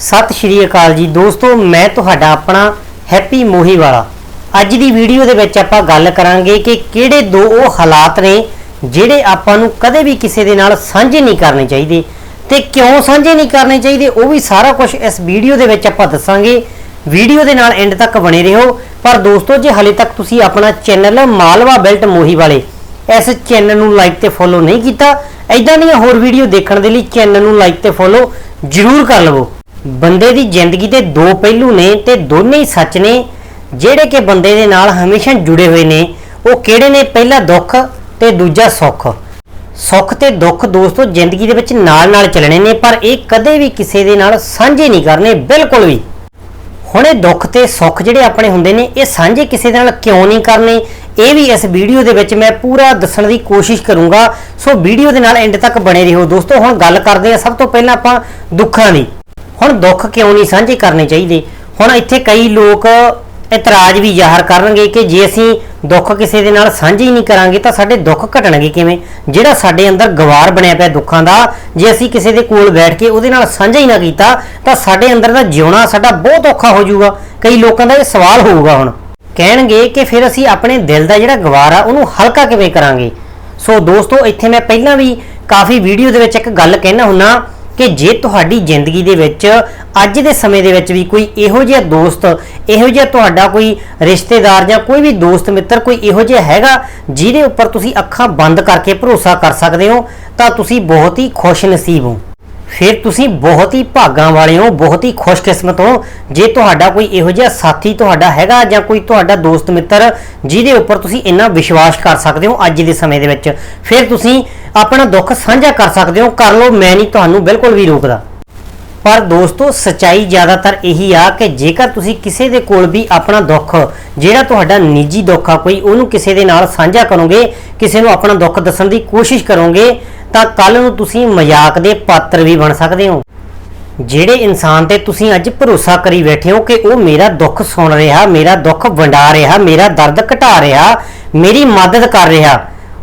ਸਤਿ ਸ਼੍ਰੀ ਅਕਾਲ ਜੀ ਦੋਸਤੋ, ਮੈਂ ਤੁਹਾਡਾ ਆਪਣਾ ਹੈਪੀ ਮੋਹੀ ਵਾਲਾ। ਅੱਜ ਦੀ ਵੀਡੀਓ ਦੇ ਵਿੱਚ ਆਪਾਂ ਗੱਲ ਕਰਾਂਗੇ ਕਿ ਕਿਹੜੇ ਦੋ ਉਹ ਹਾਲਾਤ ਨੇ ਜਿਹੜੇ ਆਪਾਂ ਨੂੰ ਕਦੇ ਵੀ ਕਿਸੇ ਦੇ ਨਾਲ ਸਾਂਝੇ ਨਹੀਂ ਕਰਨੇ ਚਾਹੀਦੇ। ਤੇ ਕਿਉਂ ਸਾਂਝੇ ਨਹੀਂ ਕਰਨੇ ਚਾਹੀਦੇ, ਉਹ ਵੀ ਸਾਰਾ ਕੁਝ ਇਸ ਵੀਡੀਓ ਦੇ ਵਿੱਚ ਆਪਾਂ ਦੱਸਾਂਗੇ। ਵੀਡੀਓ ਦੇ ਨਾਲ ਐਂਡ ਤੱਕ ਬਣੇ ਰਹੋ। ਪਰ ਦੋਸਤੋ, ਜੇ ਹਲੇ ਤੱਕ ਤੁਸੀਂ ਆਪਣਾ ਚੈਨਲ ਮਾਲਵਾ ਬੈਲਟ ਮੋਹੀ ਵਾਲੇ ਇਸ ਚੈਨਲ ਨੂੰ ਲਾਈਕ ਤੇ ਫੋਲੋ ਨਹੀਂ ਕੀਤਾ ਐਦਾਂ ਦੀਆਂ ਹੋਰ ਵੀਡੀਓ ਦੇਖਣ ਦੇ ਲਈ ਚੈਨਲ ਨੂੰ ਲਾਈਕ ਤੇ ਫੋਲੋ ਜ਼ਰੂਰ ਕਰ ਲਵੋ। ਬੰਦੇ ਦੀ ਜ਼ਿੰਦਗੀ ਦੇ ਦੋ ਪਹਿਲੂ ਨੇ ਤੇ ਦੋਨੇ ਹੀ ਸੱਚ ਨੇ, ਜਿਹੜੇ ਕਿ ਬੰਦੇ ਦੇ ਨਾਲ ਹਮੇਸ਼ਾ ਜੁੜੇ ਹੋਏ ਨੇ, ਉਹ ਕਿਹੜੇ ਨੇ? ਪਹਿਲਾ ਦੁੱਖ ਤੇ ਦੂਜਾ ਸੁੱਖ। ਸੁੱਖ ਤੇ ਦੁੱਖ ਦੋਸਤੋ ਜ਼ਿੰਦਗੀ ਦੇ ਵਿੱਚ ਨਾਲ-ਨਾਲ ਚੱਲਣੇ ਨੇ, ਪਰ ਇਹ ਕਦੇ ਵੀ ਕਿਸੇ ਦੇ ਨਾਲ ਸਾਂਝੇ ਨਹੀਂ ਕਰਨੇ, ਬਿਲਕੁਲ ਵੀ। ਹੁਣ ਇਹ ਦੁੱਖ ਤੇ ਸੁੱਖ ਜਿਹੜੇ ਆਪਣੇ ਹੁੰਦੇ ਨੇ, ਇਹ ਸਾਂਝੇ ਕਿਸੇ ਦੇ ਨਾਲ ਕਿਉਂ ਨਹੀਂ ਕਰਨੇ? ਇਹ ਵੀ ਇਸ ਵੀਡੀਓ ਦੇ ਵਿੱਚ ਮੈਂ ਪੂਰਾ ਦੱਸਣ ਦੀ ਕੋਸ਼ਿਸ਼ ਕਰੂੰਗਾ। ਸੋ ਵੀਡੀਓ ਦੇ ਨਾਲ ਐਂਡ ਤੱਕ ਬਣੇ ਰਹੋ ਦੋਸਤੋ। ਹੁਣ ਗੱਲ ਕਰਦੇ ਹਾਂ ਸਭ ਤੋਂ ਪਹਿਲਾਂ ਆਪਾਂ ਦੁੱਖਾਂ ਦੀ। ਹੁਣ ਦੁੱਖ ਕਿਉਂ ਨਹੀਂ ਸਾਂਝੇ ਕਰਨੇ ਚਾਹੀਦੇ? ਹੁਣ ਇੱਥੇ ਕਈ ਲੋਕ ਇਤਰਾਜ਼ ਵੀ ਜ਼ਾਹਰ ਕਰਨਗੇ ਕਿ ਜੇ ਅਸੀਂ ਦੁੱਖ ਕਿਸੇ ਦੇ ਨਾਲ ਸਾਂਝੇ ਹੀ ਨਹੀਂ ਕਰਾਂਗੇ ਤਾਂ ਸਾਡੇ ਦੁੱਖ ਘਟਣਗੇ ਕਿਵੇਂ? ਜਿਹੜਾ ਸਾਡੇ ਅੰਦਰ ਗਵਾਰ ਬਣਿਆ ਪਿਆ ਦੁੱਖਾਂ ਦਾ, ਜੇ ਅਸੀਂ ਕਿਸੇ ਦੇ ਕੋਲ ਬੈਠ ਕੇ ਉਹਦੇ ਨਾਲ ਸਾਂਝਾ ਹੀ ਨਾ ਕੀਤਾ, ਤਾਂ ਸਾਡੇ ਅੰਦਰ ਦਾ ਜਿਉਣਾ ਸਾਡਾ ਬਹੁਤ ਔਖਾ ਹੋ ਜਾਊਗਾ। ਕਈ ਲੋਕਾਂ ਦਾ ਇਹ ਸਵਾਲ ਹੋਊਗਾ ਹੁਣ। ਕਹਿਣਗੇ ਕਿ ਫਿਰ ਅਸੀਂ ਆਪਣੇ ਦਿਲ ਦਾ ਜਿਹੜਾ ਗਵਾਰ ਆ, ਉਹਨੂੰ ਹਲਕਾ ਕਿਵੇਂ ਕਰਾਂਗੇ? ਸੋ ਦੋਸਤੋ, ਇੱਥੇ ਮੈਂ ਪਹਿਲਾਂ ਵੀ ਕਾਫੀ ਵੀਡੀਓ ਦੇ ਵਿੱਚ ਇੱਕ ਗੱਲ ਕਹਿਣਾ ਹੁੰਨਾ ਕਿ ਜੇ ਤੁਹਾਡੀ ਜ਼ਿੰਦਗੀ ਦੇ ਵਿੱਚ ਅੱਜ ਦੇ ਸਮੇਂ ਦੇ ਵਿੱਚ ਵੀ ਕੋਈ ਇਹੋ ਜਿਹਾ ਦੋਸਤ, ਇਹੋ ਜਿਹਾ ਤੁਹਾਡਾ ਕੋਈ ਰਿਸ਼ਤੇਦਾਰ ਜਾਂ ਕੋਈ ਵੀ ਦੋਸਤ ਮਿੱਤਰ ਕੋਈ ਇਹੋ ਜਿਹਾ ਹੈਗਾ, ਜਿਹਦੇ ਉੱਪਰ ਤੁਸੀਂ ਅੱਖਾਂ ਬੰਦ ਕਰਕੇ ਭਰੋਸਾ ਕਰ ਸਕਦੇ ਹੋ, ਤਾਂ ਤੁਸੀਂ ਬਹੁਤ ਹੀ ਖੁਸ਼ ਨਸੀਬ ਹੋ। ਫਿਰ ਤੁਸੀਂ ਬਹੁਤ ਹੀ ਭਾਗਾਂ ਵਾਲੇ ਹੋ, ਬਹੁਤ ਹੀ ਖੁਸ਼ਕਿਸਮਤ ਹੋ। ਜੇ ਤੁਹਾਡਾ ਕੋਈ ਇਹੋ ਜਿਹਾ ਸਾਥੀ ਤੁਹਾਡਾ ਹੈਗਾ ਜਾਂ ਕੋਈ ਤੁਹਾਡਾ ਦੋਸਤ ਮਿੱਤਰ ਜਿਹਦੇ ਉੱਪਰ ਤੁਸੀਂ ਇੰਨਾ ਵਿਸ਼ਵਾਸ ਕਰ ਸਕਦੇ ਹੋ ਅੱਜ ਦੇ ਸਮੇਂ ਦੇ ਵਿੱਚ, ਫਿਰ ਤੁਸੀਂ ਆਪਣਾ ਦੁੱਖ ਸਾਂਝਾ ਕਰ ਸਕਦੇ ਹੋ, ਕਰ ਲਓ, ਮੈਂ ਨਹੀਂ ਤੁਹਾਨੂੰ ਬਿਲਕੁਲ ਵੀ ਰੋਕਦਾ। ਪਰ ਦੋਸਤੋ, ਸਚਾਈ ਜ਼ਿਆਦਾਤਰ ਇਹੀ ਆ ਕਿ ਜੇਕਰ ਤੁਸੀਂ ਕਿਸੇ ਦੇ ਕੋਲ ਵੀ ਆਪਣਾ ਦੁੱਖ, ਜਿਹੜਾ ਤੁਹਾਡਾ ਨਿੱਜੀ ਦੁੱਖ ਆ, ਕੋਈ ਉਹਨੂੰ ਕਿਸੇ ਦੇ ਨਾਲ ਸਾਂਝਾ ਕਰੋਗੇ, ਕਿਸੇ ਨੂੰ ਆਪਣਾ ਦੁੱਖ ਦੱਸਣ ਦੀ ਕੋਸ਼ਿਸ਼ ਕਰੋਗੇ ਤਾਂ ਕੱਲ ਨੂੰ ਤੁਸੀਂ ਮਜ਼ਾਕ ਦੇ ਪਾਤਰ ਵੀ ਬਣ ਸਕਦੇ ਹੋ। ਜਿਹੜੇ ਇਨਸਾਨ ਤੇ ਤੁਸੀਂ ਅੱਜ ਭਰੋਸਾ ਕਰੀ ਬੈਠੇ ਹੋ ਕਿ ਉਹ ਮੇਰਾ ਦੁੱਖ ਸੁਣ ਰਿਹਾ, ਮੇਰਾ ਦੁੱਖ ਵੰਡਾ ਰਿਹਾ, ਮੇਰਾ ਦਰਦ ਘਟਾ ਰਿਹਾ, ਮੇਰੀ ਮਦਦ ਕਰ ਰਿਹਾ,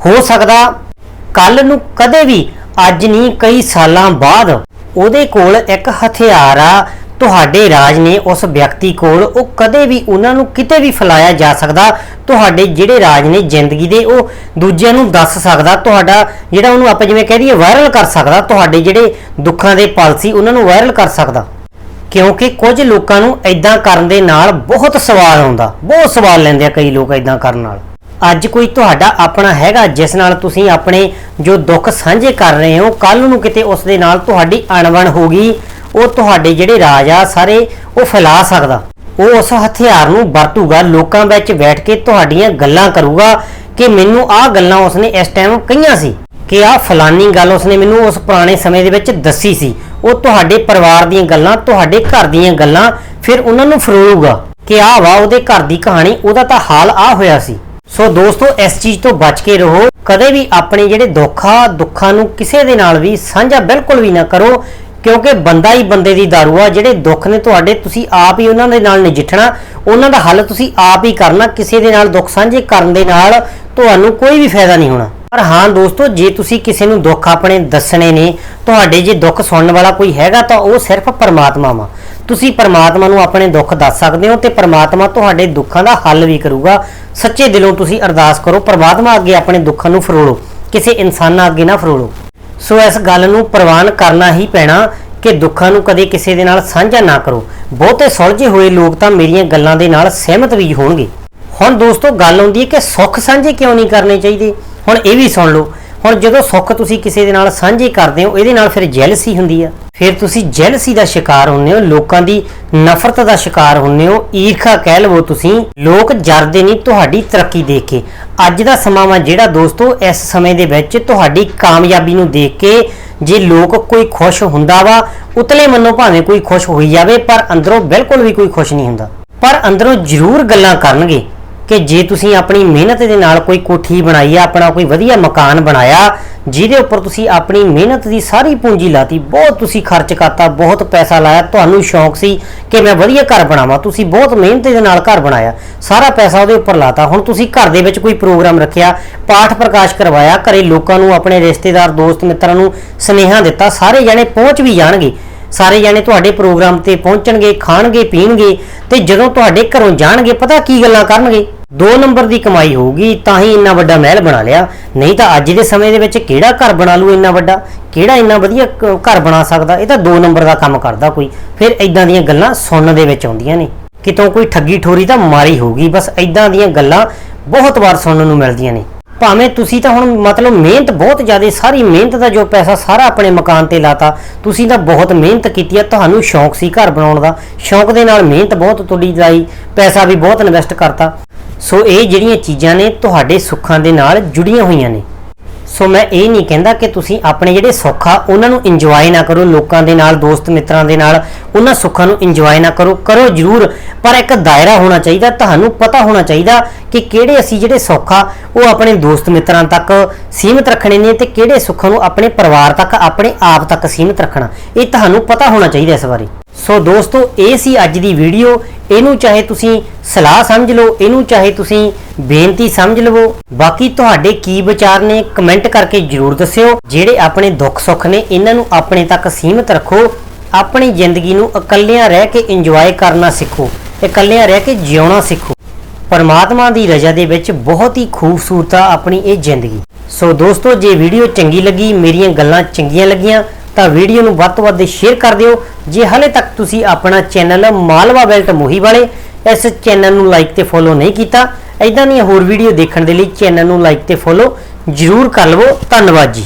ਹੋ ਸਕਦਾ ਕੱਲ ਨੂੰ ਕਦੇ ਵੀ, ਅੱਜ ਨਹੀਂ, ਕਈ ਸਾਲਾਂ ਬਾਅਦ ਉਹਦੇ ਕੋਲ ਇੱਕ ਹਥਿਆਰ ਆ, ਤੁਹਾਡੇ ਰਾਜ ਨੇ ਉਸ ਵਿਅਕਤੀ ਕੋਲ, ਉਹ ਕਦੇ ਵੀ ਉਹਨਾਂ ਨੂੰ ਕਿਤੇ ਵੀ ਫੈਲਾਇਆ ਜਾ ਸਕਦਾ ਤੁਹਾਡੇ ਜਿਹੜੇ ਰਾਜ ਨੇ ਜ਼ਿੰਦਗੀ ਦੇ, ਉਹ ਦੂਜਿਆਂ ਨੂੰ ਦੱਸ ਸਕਦਾ, ਤੁਹਾਡਾ ਜਿਹੜਾ ਉਹਨੂੰ ਆਪਾਂ ਜਿਵੇਂ ਕਹਿ ਦਈਏ ਵਾਇਰਲ ਕਰ ਸਕਦਾ, ਤੁਹਾਡੇ ਜਿਹੜੇ ਦੁੱਖਾਂ ਦੇ ਪਲ ਸੀ, ਉਹਨਾਂ ਨੂੰ ਵਾਇਰਲ ਕਰ ਸਕਦਾ। ਕਿਉਂਕਿ ਕੁਝ ਲੋਕਾਂ ਨੂੰ ਐਦਾਂ ਕਰਨ ਦੇ ਨਾਲ ਬਹੁਤ ਸਵਾਲ ਆਉਂਦਾ, ਬਹੁਤ ਸਵਾਲ ਲੈਂਦੇ ਆ ਕਈ ਲੋਕ ਐਦਾਂ ਕਰਨ ਨਾਲ। ਅੱਜ ਕੋਈ ਤੁਹਾਡਾ ਆਪਣਾ ਹੈਗਾ, ਜਿਸ ਨਾਲ ਤੁਸੀਂ ਆਪਣੇ ਜੋ ਦੁੱਖ ਸਾਂਝੇ ਕਰ ਰਹੇ ਹੋ ਕੱਲ ਨੂੰ ਕਿਤੇ ਉਸ ਦੇ ਨਾਲ ਤੁਹਾਡੀ ਅਣਬਣ ਹੋ ਗਈ, ਉਹ ਤੁਹਾਡੇ ਜਿਹੜੇ ਰਾਜ ਆ, ਸਾਰੇ ਉਹ ਫੈਲਾ ਸਕਦਾ। ਉਹ ਉਸ ਹਥਿਆਰ ਨੂੰ ਵਰਤੂਗਾ, ਲੋਕਾਂ ਵਿੱਚ ਬੈਠ ਕੇ ਤੁਹਾਡੀਆਂ ਗੱਲਾਂ ਕਰੂਗਾ ਕਿ ਮੈਨੂੰ ਆਹ ਗੱਲਾਂ ਉਸਨੇ ਇਸ ਟਾਈਮ ਕਹੀਆਂ ਸੀ ਕਿ ਆਹ ਫਲਾਨੀ ਗੱਲ ਉਸਨੇ ਮੈਨੂੰ ਉਸ ਪੁਰਾਣੇ ਸਮੇਂ ਦੇ ਵਿੱਚ ਦੱਸੀ ਸੀ। ਉਹ ਤੁਹਾਡੇ ਪਰਿਵਾਰ ਦੀਆਂ ਗੱਲਾਂ, ਤੁਹਾਡੇ ਘਰ ਦੀਆਂ ਗੱਲਾਂ ਫਿਰ ਉਹਨਾਂ ਨੂੰ ਫਰੋਲੂਗਾ ਕਿ ਆਹ ਵਾ ਉਹਦੇ ਘਰ ਦੀ ਕਹਾਣੀ, ਉਹਦਾ ਤਾਂ ਹਾਲ ਆ ਹੋਇਆ ਸੀ। ਸੋ ਦੋਸਤੋ, ਇਸ ਚੀਜ਼ ਤੋਂ ਬਚ ਕੇ ਰਹੋ। ਕਦੇ ਵੀ ਆਪਣੇ ਜਿਹੜੇ ਦੁੱਖ ਦੁੱਖਾਂ ਨੂੰ ਕਿਸੇ ਦੇ ਨਾਲ ਵੀ ਸਾਂਝਾ ਬਿਲਕੁਲ ਵੀ ਨਾ ਕਰੋ। ਕਿਉਂਕਿ ਬੰਦਾ ਹੀ ਬੰਦੇ ਦੀ ਦਾਰੂ ਆ, ਜਿਹੜੇ ਦੁੱਖ ਨੇ ਤੁਹਾਡੇ, ਤੁਸੀਂ ਆਪ ਹੀ ਉਹਨਾਂ ਦੇ ਨਾਲ ਨਜਿੱਠਣਾ, ਉਹਨਾਂ ਦਾ ਹੱਲ ਤੁਸੀਂ ਆਪ ਹੀ ਕਰਨਾ, ਕਿਸੇ ਦੇ ਨਾਲ ਦੁੱਖ ਸਾਂਝੇ ਕਰਨ ਦੇ ਨਾਲ ਤੁਹਾਨੂੰ ਕੋਈ ਵੀ ਫਾਇਦਾ ਨਹੀਂ ਹੋਣਾ। ਪਰ ਹਾਂ ਦੋਸਤੋ, ਜੇ ਤੁਸੀਂ ਕਿਸੇ ਨੂੰ ਦੁੱਖ ਆਪਣੇ ਦੱਸਣੇ ਨੇ, ਤੁਹਾਡੇ ਜੇ ਦੁੱਖ ਸੁਣਨ ਵਾਲਾ ਕੋਈ ਹੈਗਾ ਤਾਂ ਉਹ ਸਿਰਫ ਪਰਮਾਤਮਾ ਵਾ। ਤੁਸੀਂ ਪਰਮਾਤਮਾ ਨੂੰ ਆਪਣੇ ਦੁੱਖ ਦੱਸ ਸਕਦੇ ਹੋ ਤੇ ਪਰਮਾਤਮਾ ਤੁਹਾਡੇ ਦੁੱਖਾਂ ਦਾ ਹੱਲ ਵੀ ਕਰੂਗਾ। ਸੱਚੇ ਦਿਲੋਂ ਤੁਸੀਂ ਅਰਦਾਸ ਕਰੋ, ਪਰਮਾਤਮਾ ਅੱਗੇ ਆਪਣੇ ਦੁੱਖਾਂ ਨੂੰ ਫਰੋਲੋ। ਕਿਸੇ ਇਨਸਾਨਾਂ ਅੱਗੇ ਨਾ ਫਰੋਲੋ। ਸੋ ਇਸ ਗੱਲ ਨੂੰ ਪ੍ਰਵਾਨ ਕਰਨਾ ਹੀ ਪੈਣਾ ਕਿ ਦੁੱਖਾਂ ਨੂੰ ਕਦੇ ਕਿਸੇ ਦੇ ਨਾਲ ਸਾਂਝਾ ਨਾ ਕਰੋ। ਬਹੁਤੇ ਸੁਲਝੇ ਹੋਏ ਲੋਕ ਤਾਂ ਮੇਰੀਆਂ ਗੱਲਾਂ ਦੇ ਨਾਲ ਸਹਿਮਤ ਵੀ ਹੋਣਗੇ। ਹੁਣ ਦੋਸਤੋ, ਗੱਲ ਆਉਂਦੀ ਹੈ ਕਿ ਸੁੱਖ ਸਾਂਝੇ ਕਿਉਂ ਨਹੀਂ ਕਰਨੇ ਚਾਹੀਦੇ? ਹੁਣ ਇਹ ਵੀ ਸੁਣ ਲਓ। ਹੁਣ ਜਦੋਂ ਸੁੱਖ ਤੁਸੀਂ ਕਿਸੇ ਦੇ ਨਾਲ ਸਾਂਝੇ ਕਰਦੇ ਹੋ, ਇਹਦੇ ਨਾਲ ਫਿਰ ਜੈਲਸੀ ਹੁੰਦੀ ਆ। ਫਿਰ ਤੁਸੀਂ ਜੈਲਸੀ ਦਾ ਸ਼ਿਕਾਰ ਹੁੰਦੇ ਹੋ, ਲੋਕਾਂ ਦੀ ਨਫ਼ਰਤ ਦਾ ਸ਼ਿਕਾਰ ਹੁੰਦੇ ਹੋ, ਈਰਖਾ ਕਹਿ ਲਵੋ ਤੁਸੀਂ, ਲੋਕ ਜਰਦੇ ਨਹੀਂ ਤੁਹਾਡੀ ਤਰੱਕੀ ਦੇਖ ਕੇ। ਅੱਜ ਦਾ ਸਮਾਂ ਵਾ ਜਿਹੜਾ ਦੋਸਤੋ, ਇਸ ਸਮੇਂ ਦੇ ਵਿੱਚ ਤੁਹਾਡੀ ਕਾਮਯਾਬੀ ਨੂੰ ਦੇਖ ਕੇ ਜੇ ਲੋਕ ਕੋਈ ਖੁਸ਼ ਹੁੰਦਾ ਵਾ, ਉਤਲੇ ਮੰਨੋ ਭਾਵੇਂ ਕੋਈ ਖੁਸ਼ ਹੋਈ ਜਾਵੇ, ਪਰ ਅੰਦਰੋਂ ਬਿਲਕੁਲ ਵੀ ਕੋਈ ਖੁਸ਼ ਨਹੀਂ ਹੁੰਦਾ। ਪਰ ਅੰਦਰੋਂ ਜ਼ਰੂਰ ਗੱਲਾਂ ਕਰਨਗੇ। ਕਿ ਜੇ ਤੁਸੀਂ ਆਪਣੀ ਮਿਹਨਤ ਦੇ ਨਾਲ ਕੋਈ ਕੋਠੀ ਬਣਾਈ ਆ, ਆਪਣਾ ਕੋਈ ਵਧੀਆ ਮਕਾਨ ਬਣਾਇਆ, ਜਿਹਦੇ ਉੱਪਰ ਤੁਸੀਂ ਆਪਣੀ ਮਿਹਨਤ ਦੀ ਸਾਰੀ ਪੂੰਜੀ ਲਾਤੀ, ਬਹੁਤ ਤੁਸੀਂ ਖਰਚ ਕਰਤਾ, ਬਹੁਤ ਪੈਸਾ ਲਾਇਆ, ਤੁਹਾਨੂੰ ਸ਼ੌਂਕ ਸੀ ਕਿ ਮੈਂ ਵਧੀਆ ਘਰ ਬਣਾਵਾਂ, ਤੁਸੀਂ ਬਹੁਤ ਮਿਹਨਤ ਦੇ ਨਾਲ ਘਰ ਬਣਾਇਆ, ਸਾਰਾ ਪੈਸਾ ਉਹਦੇ ਉੱਪਰ ਲਾਤਾ, ਹੁਣ ਤੁਸੀਂ ਘਰ ਦੇ ਵਿੱਚ ਕੋਈ ਪ੍ਰੋਗਰਾਮ ਰੱਖਿਆ, ਪਾਠ ਪ੍ਰਕਾਸ਼ ਕਰਵਾਇਆ, ਘਰੇ ਲੋਕਾਂ ਨੂੰ, ਆਪਣੇ ਰਿਸ਼ਤੇਦਾਰ, ਦੋਸਤ, ਮਿੱਤਰਾਂ ਨੂੰ ਸਨੇਹਾ ਦਿੱਤਾ, ਸਾਰੇ ਜਣੇ ਪਹੁੰਚ ਵੀ ਜਾਣਗੇ, ਸਾਰੇ ਜਾਣੇ ਤੁਹਾਡੇ ਪ੍ਰੋਗਰਾਮ ਤੇ ਪਹੁੰਚਣਗੇ, ਖਾਣਗੇ, ਪੀਣਗੇ, ਤੇ ਜਦੋਂ ਤੁਹਾਡੇ ਘਰੋਂ ਜਾਣਗੇ, ਪਤਾ ਕੀ ਗੱਲਾਂ ਕਰਨਗੇ? ਦੋ ਨੰਬਰ ਦੀ ਕਮਾਈ ਹੋਊਗੀ, ਤਾਂ ਹੀ ਇੰਨਾ ਵੱਡਾ ਮਹਿਲ ਬਣਾ ਲਿਆ। ਨਹੀਂ ਤਾਂ ਅੱਜ ਦੇ ਸਮੇਂ ਦੇ ਵਿੱਚ ਕਿਹੜਾ ਘਰ ਬਣਾ ਲੂ ਇੰਨਾ ਵੱਡਾ? ਕਿਹੜਾ ਇੰਨਾ ਵਧੀਆ ਘਰ ਬਣਾ ਸਕਦਾ? ਇਹ ਤਾਂ ਦੋ ਨੰਬਰ ਦਾ ਕੰਮ ਕਰਦਾ ਕੋਈ। ਫਿਰ ਇਦਾਂ ਦੀਆਂ ਗੱਲਾਂ ਸੁਣਨ ਦੇ ਵਿੱਚ ਆਉਂਦੀਆਂ ਨੇ। ਕਿਤੋਂ ਕੋਈ ਠੱਗੀ ਠੋਰੀ ਤਾਂ ਮਾਰੀ ਹੋਊਗੀ, ਬਸ ਇਦਾਂ ਦੀਆਂ ਗੱਲਾਂ ਬਹੁਤ ਵਾਰ ਸੁਣਨ ਨੂੰ ਮਿਲਦੀਆਂ ਨੇ। ਭਾਵੇਂ ਤੁਸੀਂ ਤਾਂ ਹੁਣ ਮਤਲਬ ਮਿਹਨਤ ਬਹੁਤ ਜ਼ਿਆਦਾ, ਸਾਰੀ ਮਿਹਨਤ ਦਾ ਜੋ ਪੈਸਾ ਸਾਰਾ ਆਪਣੇ ਮਕਾਨ ਤੇ ਲਾਤਾ, ਤੁਸੀਂ ਤਾਂ ਬਹੁਤ ਮਿਹਨਤ ਕੀਤੀ ਹੈ ਤੁਹਾਨੂੰ ਸ਼ੌਂਕ ਸੀ ਘਰ ਬਣਾਉਣ ਦਾ। ਸ਼ੌਂਕ ਦੇ ਨਾਲ ਮਿਹਨਤ ਬਹੁਤ ਤੁਹਾਡੀ ਲਾਈ, ਪੈਸਾ ਵੀ ਬਹੁਤ ਇਨਵੈਸਟ ਕਰਤਾ। ਸੋ ਇਹ ਜਿਹੜੀਆਂ ਚੀਜ਼ਾਂ ਨੇ ਤੁਹਾਡੇ ਸੁੱਖਾਂ ਦੇ ਨਾਲ ਜੁੜੀਆਂ ਹੋਈਆਂ ਨੇ। ਸੋ ਮੈਂ ਇਹ ਨਹੀਂ ਕਹਿੰਦਾ ਕਿ ਤੁਸੀਂ ਆਪਣੇ ਜਿਹੜੇ ਸੁੱਖ ਆ, ਉਹਨਾਂ ਨੂੰ ਇੰਜੋਏ ਨਾ ਕਰੋ, ਲੋਕਾਂ ਦੇ ਨਾਲ, ਦੋਸਤ ਮਿੱਤਰਾਂ ਦੇ ਨਾਲ, ਉਹਨਾਂ ਸੁੱਖਾਂ ਨੂੰ ਇੰਜੋਏ ਨਾ ਕਰੋ। ਕਰੋ ਜ਼ਰੂਰ, ਪਰ ਇੱਕ ਦਾਇਰਾ ਹੋਣਾ ਚਾਹੀਦਾ, ਤੁਹਾਨੂੰ ਪਤਾ ਹੋਣਾ ਚਾਹੀਦਾ ਕਿ ਕਿਹੜੇ ਅਸੀਂ ਜਿਹੜੇ ਸੁੱਖ ਆ, ਉਹ ਆਪਣੇ ਦੋਸਤ ਮਿੱਤਰਾਂ ਤੱਕ ਸੀਮਿਤ ਰੱਖਣੇ ਨੇ ਤੇ ਕਿਹੜੇ ਸੁੱਖਾਂ ਨੂੰ ਆਪਣੇ ਪਰਿਵਾਰ ਤੱਕ, ਆਪਣੇ ਆਪ ਤੱਕ ਸੀਮਿਤ ਰੱਖਣਾ। ਇਹ ਤੁਹਾਨੂੰ ਪਤਾ ਹੋਣਾ ਚਾਹੀਦਾ ਇਸ ਬਾਰੇ। ਸੋ ਦੋਸਤੋ, ਇਹ ਸੀ ਅੱਜ ਦੀ ਵੀਡੀਓ। ਇਹਨੂੰ ਚਾਹੇ ਤੁਸੀਂ ਸਲਾਹ ਸਮਝ ਲਓ, ਇਹਨੂੰ ਚਾਹੇ ਤੁਸੀਂ ਬੇਨਤੀ ਸਮਝ ਲਵੋ। ਬਾਕੀ ਤੁਹਾਡੇ ਕੀ ਵਿਚਾਰ ਨੇ, ਕਮੈਂਟ ਕਰਕੇ ਜਰੂਰ ਦੱਸਿਓ। ਜਿਹੜੇ ਆਪਣੇ ਦੁੱਖ ਸੁੱਖ ਨੇ, ਇਹਨਾਂ ਨੂੰ ਆਪਣੇ ਤੱਕ ਸੀਮਿਤ ਰੱਖੋ। ਆਪਣੀ ਜ਼ਿੰਦਗੀ ਨੂੰ ਇਕੱਲਿਆਂ ਰਹਿ ਕੇ ਇੰਜੋਏ ਕਰਨਾ ਸਿੱਖੋ। ਇਕੱਲਿਆਂ ਰਹਿ ਕੇ ਜਿਉਣਾ ਸਿੱਖੋ। ਪਰਮਾਤਮਾ ਦੀ ਰਜ਼ਾ ਦੇ ਵਿੱਚ ਬਹੁਤ ਹੀ ਖੂਬਸੂਰਤ ਆ ਆਪਣੀ ਇਹ ਜ਼ਿੰਦਗੀ। ਸੋ ਦੋਸਤੋ, ਜੇ ਵੀਡੀਓ ਚੰਗੀ ਲੱਗੀ, ਮੇਰੀਆਂ ਗੱਲਾਂ ਚੰਗੀਆਂ ਲੱਗੀਆਂ ਤਾਂ ਵੀਡੀਓ ਨੂੰ ਵੱਧ ਤੋਂ ਵੱਧ ਸ਼ੇਅਰ ਕਰ ਦਿਓ। ਜੇ ਹਲੇ ਤੱਕ ਤੁਸੀਂ ਆਪਣਾ ਚੈਨਲ ਮਾਲਵਾ ਬੈਲਟ ਮੋਹੀ ਵਾਲੇ ਇਸ ਚੈਨਲ ਨੂੰ ਲਾਈਕ ਤੇ ਫੋਲੋ ਨਹੀਂ ਕੀਤਾ ਐਦਾਂ ਦੀਆਂ ਹੋਰ ਵੀਡੀਓ ਦੇਖਣ ਦੇ ਲਈ ਚੈਨਲ ਨੂੰ ਲਾਈਕ ਤੇ ਫੋਲੋ ਜਰੂਰ ਕਰ ਲਵੋ। ਧੰਨਵਾਦ ਜੀ।